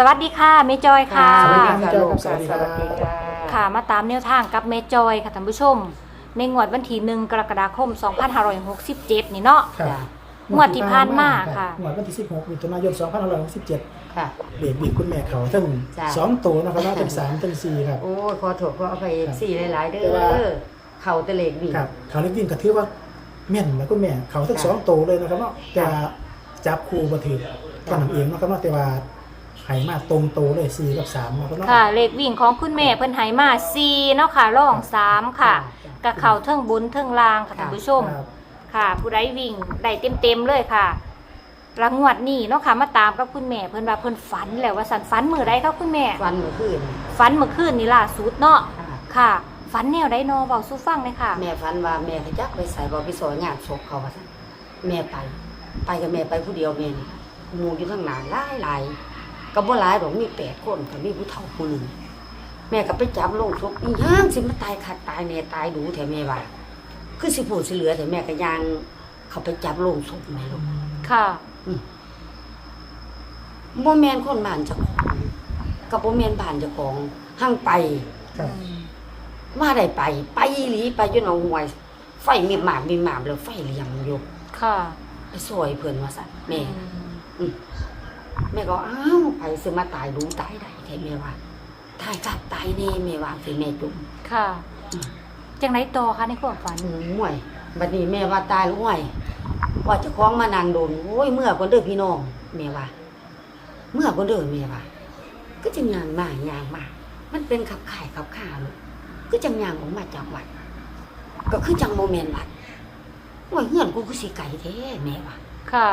สวัสดีค่ะเมจอยค่ะ สวัสดีค่ะครับลูกสวัสดีครับสวัสดีค่ะค่ะมาตามแนวทางกับเมจอยค่ะท่านผู้ชม ในงวดวันที่หนึ่งกรกฎาคม 2567 นี่เนาะ ครับจ้ะงวดที่ผ่านมาค่ะ งวดวันที่ 16มิถุนายน2567ค่ะเด็กบีบคุณแม่เขาทั้งจ้ะ สองตัวนะครับว่าทั้งสามทั้งสี่ครับ โอ้ยขอโทษขออภัยครับสี่หลาย ๆ เด้แต่ว่า อเข่าตะเล็กบีครับเขาเล็กวิ่งก็ถือว่าแม่นนะคุณแม่เขาทั้งค่ะสองตัวเลยนะครับเนาะจะค่ะจับคู่มาถือก็นำเองนะครับเนาะแต่ว่า ไหมาตรงโตวเลยสี่กับสามนะครับเนาะค่ะ เลขวิ่งของคุณแม่เพิ่นไหมา4เนาะค่ะร่อง3ค่ะกับเข่าเทิงบุญเทิงลางค่ะท่านผู้ชม ครับค่ะ ผู้ใดวิ่งได้เต็มๆเลยค่ะรางวัดนี้เนาะค่ะ มาตามกับคุณแม่เพิ่นว่าเพิ่นฝันแล้วว่าสันฝันมือใดครับคุณแม่ วันเมื่อคืนฝันเมื่อคืนนี่ล่าสุดเนาะค่ะ ค่ะ ฝันแนวใดเนาะเว้าสู่ฟังเลยค่ะ แม่ฝันว่าแม่ขจักไปใส่บ่ไปสอยงานศพเขาว่าซั่นแม่ไป ไปกับแม่ไปผู้เดียวแม่นี่หมู่อยู่ข้างหน้าหลายหลายๆ ก็บ่หลายดอกมีแปดคนก็มีผู้เฒ่าผู้หนึงแม่ก็ไปจับลงศพอีหยังสิมาตายขาดตายแน่ตายดูแท้แม่ว่าคือสิพูดสิเหลือแต่แม่ก็ยังเขาไปจับลงศพแม่ลูกค่ะบ่แม่นคนบ้านเจ้าของกับบ่แม่นบ้านเจ้าของหั่งไปครับว่าได้ไป ไปอีหลีไปจนเอาหวย ไฟมีหมากมีหมากแล้วไฟเหลี่ยมอยู่ค่ะไปซอยเพิ่นว่าซั่นแม่อืม แม่ก็อ้าวไปสิมาตายดูตายได้แท้แม่ว่าตายกัดตายแน่แม่ว่าสิแม่จุ่มค่ะอืมจังไรต่อคะในความฝันอืมห่วยบัดนี้แม่ว่าตายแล้วห่วย ว่าเจ้าของมานั่งโดนโอ้ยเมื่อก่อนเด้อพี่น้องแม่ว่า เมื่อก่อนเด้อแม่ว่า ก็จังยางมายางมามันเป็นขับข่ายขับข่าลูกก็จังยางออกมาจากวัด ก็คือจังโมเมนต์วัดว่าเงื่อนกูคือสิไก่แท้แม่ว่าค่ะ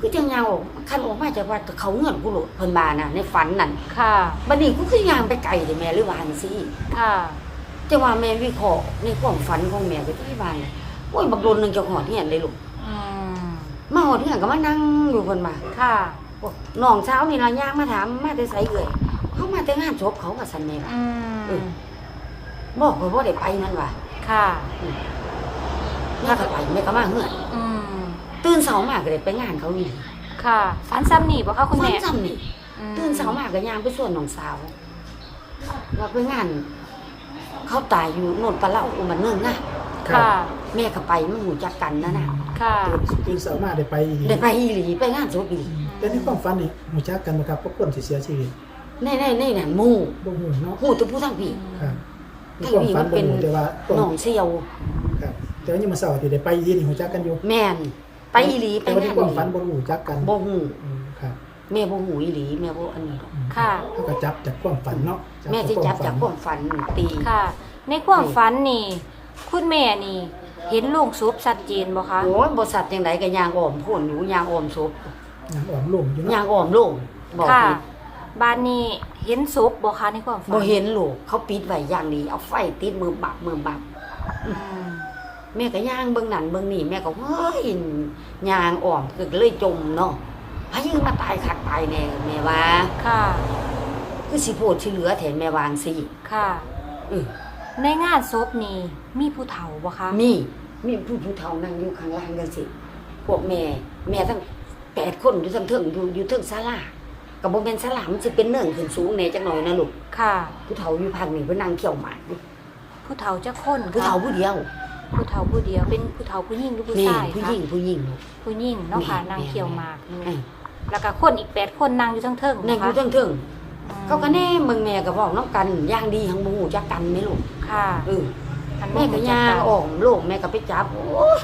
คือจังยางออกคันออกมาจากวัดก็เขาเงื่อนกูโหลดเพิ่นมาน่ะในฝันนั่นค่ะ บัดนี้กูคือยางไปไก่เด้แม่หรือว่าจังซี่ค่ะแต่ว่าแม่วิเคราะห์ในความฝันของแม่ก็ที่ว่าเนี่ยโอ้ยบักโดนหนึงจะหอดเฮียนเลยลูกอืมมาหอดเฮียนก็มานั่งอยู่เพิ่นมาค่ะบอกน้องเช้าวนี่ล่ะย่างมาถามมาแต่ไสเอ่ยเขามาแต่งานศพเขาว่าซั่นแม่ว่าอืเอมอบอกว่าบ่ได้ไปนั่นว่ะค่ะแม่ก็ไปแม่ก็มาเฮือนอืม ตื่นเช้ามาก็ได้ไปงานเขาอีกค่ะฝันซ้ำนี่บ่คะคุณฝันแม่ซ้ำนี่อืมตื่นเช้ามาก็ย่างไปส่วนน้องสาวว่าไปงาน เขาตายอยู่โน่นปลาเล่าอุมันเนื่องนะค่ะ แม่ก็ไปมันหูจักกันนะน่ะค่ะ ตื่นเสาร์มาได้ไปอีกได้ไปอีหลีไปงานศพอีหลีแต่ในความฝันนี่หูจักกันนะครับเพราะคนที่เสียชีวิตในในในนั่นหมู่บ่ฮู้เนาะหูแตัวผู้ทั้งพี่ครับในทั้งความพี่ฝัมันนบ่เป็นฮู้แต่ว่าตอนน้องเสี่ยวครับ แต่ว่ายังมาเสาร์ที่ได้ไปอีนี่หูจักกันอยู่ แม่น ไปอีหลีไปแต่ว่าในงานความอีหฝันลีบ่รู้จักกันบ่ฮู้อืมครับแม่บ่ฮู้อีหลีแม่บ่อันนี้หรอกอืมค่ะ เขาก็จับจากความฝันเนาะแม่สิจับจากความฝันตีค่ะ ในความฝันนี่ คุณแม่นี่ เห็นลูกซุปชัดเจนบ่คะโอ้ยบ่สัตว์จังไดก็ย่างอ้อมโพ่นอยู่ย่างอ้อมศพยังอ่อนลงอยู่ย่าเนาะงอ้อมโลงบอกค่ะ ผิดบ้านนี้เห็นซุปบ่คะในความฝันบ่เห็นลูกเขาปิดไว้อย่างดีเอาไฟติดมือบับมือบับ อืม แม่ก็ย่างเบิ่งนั่นเบิ่งนี่แม่ก็เฮ้ยย่างอ้อมก็เลยจมเนาะพายังมาตายคักตายแน่แม่ว่า ค่ะ คือสิโพดสิเหลือแทนแม่วางสิค่ะเออในงานศพนี่มีผู้เฒ่าบ่คะมีมีผู้ผู้เฒ่านั่งอยู่ข้างล่างกันสิพวกแม่ แม่ทั้งแปดคนอยู่ทั้งเทิงอยู่อยู่เทิงศาลาก็บ่แม่นศาลามันสิเป็นเนินขึ้นสูงแหน่จักหน่อยนะลูกค่ะ ผู้เฒ่าอยู่ภาคนี้เพิ่นนั่งเขี่ยวหมากอยู่ผู้เฒ่าจะคนผู้เฒ่าผู้เดียว ผู้เฒ่าผู้เดียวเป็นผู้เฒ่าผู้หญิงหรือผู้แม่ชายผู้คะหญิงผู้หญิงลูกผู้หญิงเนาะค่ะแม่นางเขียวหมากอยู่เออแล้วก็คนอีกแปดคนนั่งอยู่ทั้งเทิงนั่งอยู่คะเทิงเทิงอืมเขาก็แน่เบิ่งแม่ก็บอกน้องกันย่างดีหังบ่ฮู้จักกันไหมลูกค่ะเอออันแม่ก็ย่างออ้อมโลกแม่ก็ไปจับโอ้ย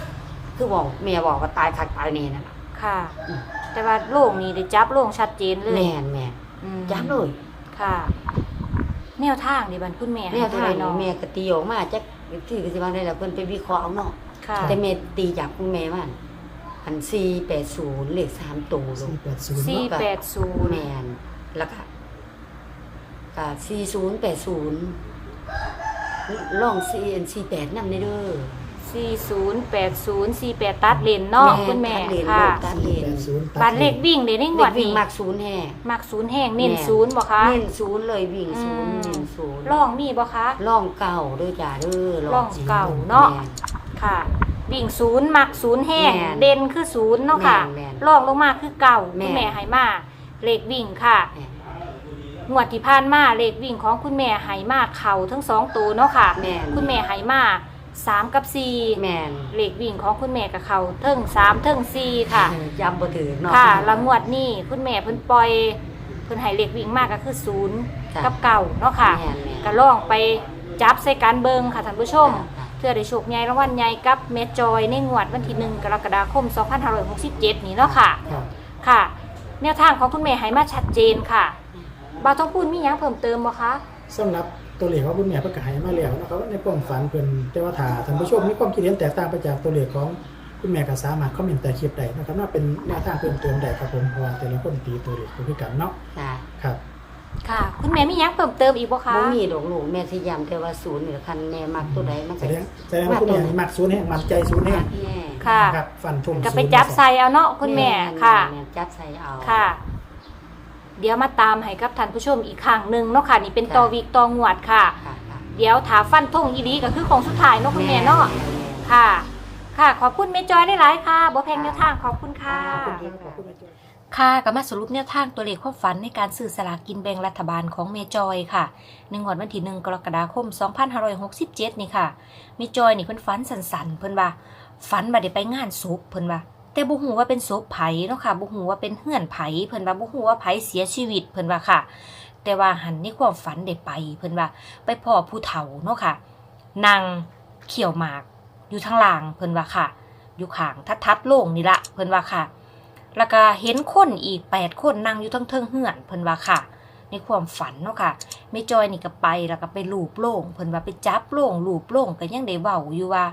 คือบอกแม่บอกว่าตายคักตายแน่นั่นน่ะค่ะอืมแต่ว่าโล่งนี่ได้จับโล่งชัดเจนเลยแม่นแม่อืมจับเลยค่ะแนวทางนี่บันคุณแม่แนวทางให้นี่เนาะแม่ก็ตีออกมาจัก ที่ก็สิว่าได้แล้วเพิ่นไปวิเคราะห์เอาเนาะค่ะ แต่แม่ตีจากคุณแม่มันอัน480เลข3ตัวลูก480สี่เนาะแปดศูนย์ แม่นแล้วก็ก็4080ลอง4 48นำได้เด้อ สี่ศูนย์แปดศูนย์สี่แปดตัดเลนเนาะคุณแม่ตัดเลนค่ะลูกตัดเลน480บัตรเลขวิ่งเดี๋ยวนี้งเด็วกดวิ่งนี้มักศูนย์แห่ มักศูนย์แห้งเน้นแม่ ศูนย์บ่คะ เน้นศูนย์เลยวิ่งศูนย์อืม เน้นศูนย์ล่องมีบ่คะ ล่องเก่าเด้วยจ้าเด้อล่องเก่าเนาะ แม่ ค่ะ วิ่งศูนย์มักศูนย์แห้งแม่นเด่นคือศูนย์เนาะค่ะแม่นแม่นล่องลงมาคือเก่าแม่คุณนแม่ให้มาเลขวิ่งค่ะ แม่นงวดที่ผ่านมาเลขวิ่งของคุณแม่ไหมาเข่าทั้งสองตัวเนาะค่ะ แม่น คุณแม่ไหมา สามกับสี่แม่นเลขวิ่งของคุณแม่กับเขาเทิงสามเทิงสี่ค่ะเออจำบ่ถือเนาะ ค่ะแล้วงวดนี้คุณแม่เพิ่นปล่อยเพิ่นให้เลขวิ่งมากก็คือศูนย์จ้ะกับเก่าเนาะค่ะแม่นแม่นก็ลองไปจับใส่การเบิงค่ะท่านผู้ชมค่ะเพื่อได้โชคใหญ่รางวัลใหญ่กับเมจอยในงวดวันที่หนึ่งกรกฎาคม 2567 นี้เนาะค่ะครับค่ะ แนวทางของคุณแม่ให้มาชัดเจนค่ะบ่าวต้องพูดมีหยังเพิ่มเติมบ่คะสำหรับ ตัวเลขของคุณแม่เพิ่นก็ให้มาแล้วนะครับในความฝันเพิ่นแต่ว่าถ้าท่านผู้ชมมีความคิดเห็นแตกต่างไปจากตัวเลขของคุณแม่ก็สามารถคอมเมนต์ใต้คลิปได้นะครับว่าเป็นแนวทางเพิ่มเติมได้ครับผมเพราะว่าแต่ละคนตีตัวเลขบ่คือกันเนาะจ้ะครับ ค่ะ คุณแม่มีหยังเพิ่มเติมอีกบ่คะบ่มีดอกลูกแม่สิย้ำแต่ว่าศูนย์นี่คันแม่มักตัวใดมันแสก็ดงแสดงว่าคุณแม่มักศูนย์แห่งมั่นใจศูนย์แห่งแม่ค่ะ ครับฟันธงก็ไปศูนย์จับใส่เอาเนาะคุณแม่ค่ะ แม่จับใส่เอาค่ะ เดี๋ยวมาตามให้กับท่านผู้ชมอีกครั้งหนึ่งเนาะค่ะ นี่เป็นตอวีกตองวดค่ะ ค่ะค่ะเดี๋ยวถาฟันทงอีดีก็คือของสุดท้ายเนาะคุณแม่เนาะค่ะ ค่ะ ขอบคุณแม่จอยได้หลายค่ะบ่แพงแนวทางขอบคุณค่ะ ขอบคุณครับขอบคุณแม่จ้อยค่ะก็มาสรุปแนวทางตัวเลขความฝันในการซื้อสลากกินแบ่งรัฐบาลของเมจอยค่ะในงวดวันที่1กรกฎาคม 2567 นี่ค่ะเมจอยนี่เพิ่นฝันสันๆ เพิ่นว่าฝันว่าได้ไปงานศพเพิ่นว่า แต่บ่ฮู้ว่าเป็นศพไผเนาะค่ะบ่ฮู้ว่าเป็นเฮือนไผเพิ่นว่าบ่ฮู้ว่าไผเสียชีวิตเพิ่นว่าค่ะ แต่ว่าหันในความฝันได้ไป เพิ่นว่าไปพ่อผู้เฒ่าเนาะค่ะนั่งเขี่ยวหมากอยู่ทางล่างเพิ่นว่าค่ะ อยู่ข้างทัดๆโล่งนี่ละเพิ่นว่าค่ะ แล้วก็เห็นคนอีกแปดคนนั่งอยู่ทั้งเทิงเฮือนเพิ่นว่าค่ะ ในความฝันเนาะค่ะแม่จอยนี่ก็ไปแล้วก็ไปลูบโล่งเพิ่นว่าไปจับโล่งลูบโล่งก็ยังได้เว้าอยู่ว่า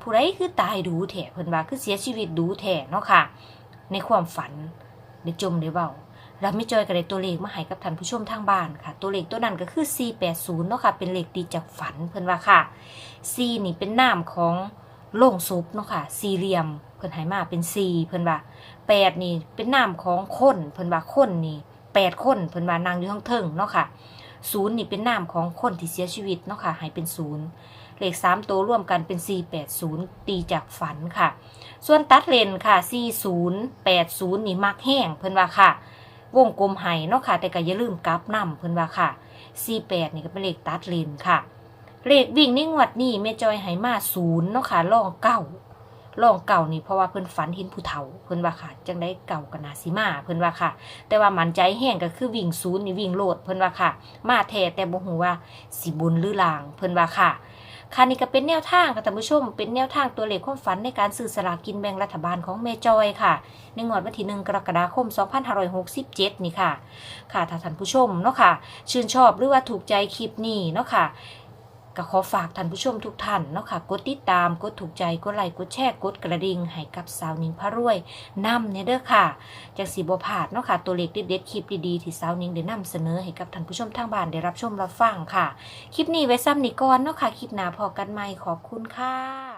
ผู้ใดคือตายดูแท้เพิ่นว่าคือเสียชีวิตดูแท้เนาะค่ะ ในความฝันได้จมได้เว้าแล้วแม่จอยก็ได้ตัวเลขมาให้กับท่านผู้ชมทางบ้านค่ะ ตัวเลขตัวนั้นก็คือ 480เนาะค่ะ เป็นเลขตีจากฝันเพิ่นว่าค่ะ4นี่เป็นนามของโล่งศพเนาะค่ะ สี่เหลี่ยม เพิ่นให้มาเป็น 4 เพิ่นว่าแปดนี่เป็นนามของคนเพิ่นว่าคนนี่ แปดคนเพิ่นว่านางอยู่ข้างเทิงเนาะค่ะศูนย์นี่เป็นนามของคนที่เสียชีวิตเนาะค่ะให้เป็นศูนย์เลขสามตัวร่วมกันเป็นสี่แปดศูนย์ตีจากฝันค่ะ ส่วนตัดเลนค่ะสี่ศูนย์แปดศูนย์นี่มักแห้งเพิ่นว่าค่ะ วงกลมไห้เนาะค่ะ แต่ก็อย่าลืมกลับนำเพิ่นว่าค่ะสี่แปดนี่ก็เป็นเลขตัดเลนค่ะ เลขวิ่งในงวดนี้แม่จอยไหมาศูนย์เนาะค่ะล่องเก้า ล่องเก่านี่เพราะว่าเพิ่นฝันเห็นผู้เฒ่าเพิ่นว่าค่ะ จังได้เก่ากันนาสิมาเพิ่นว่าค่ะ แต่ว่ามันใจแห้งก็คือวิ่งศูนย์นี่วิ่งโลดเพิ่นว่าค่ะ มาแท้แต่บ่ฮู้ว่าสิบุญหรือลางเพิ่นว่าค่ะค่ะนี่ก็เป็นแนวทางค่ะท่านผู้ชม เป็นแนวทางตัวเลขความฝันในการซื้อสลากกินแบ่งรัฐบาลของแม่จอยค่ะ ในงวดวันที่1กรกฎาคม 2567 นี่ค่ะ ค่ะถ้าท่านผู้ชมเนาะค่ะ ชื่นชอบหรือว่าถูกใจคลิปนี้เนาะค่ะ ก็ขอฝากท่านผู้ชมทุกท่านเนาะค่ะกดติดตามกดถูกใจกดไลค์กดแชร์กดกระดิ่งให้กับสาวนิงพระรวยนำเนี่ยเด้อค่ะจากสีบพลาดเนาะค่ะตัวเลขเด็ดๆคลิปดีๆที่สาวนิงได้นำเสนอให้กับท่านผู้ชมทางบ้านได้รับชมรับฟังค่ะ คลิปนี้ไว้ซ้ำนี่ก่อนเนาะค่ะคลิปหน้าพอกันใหม่ขอบคุณค่ะ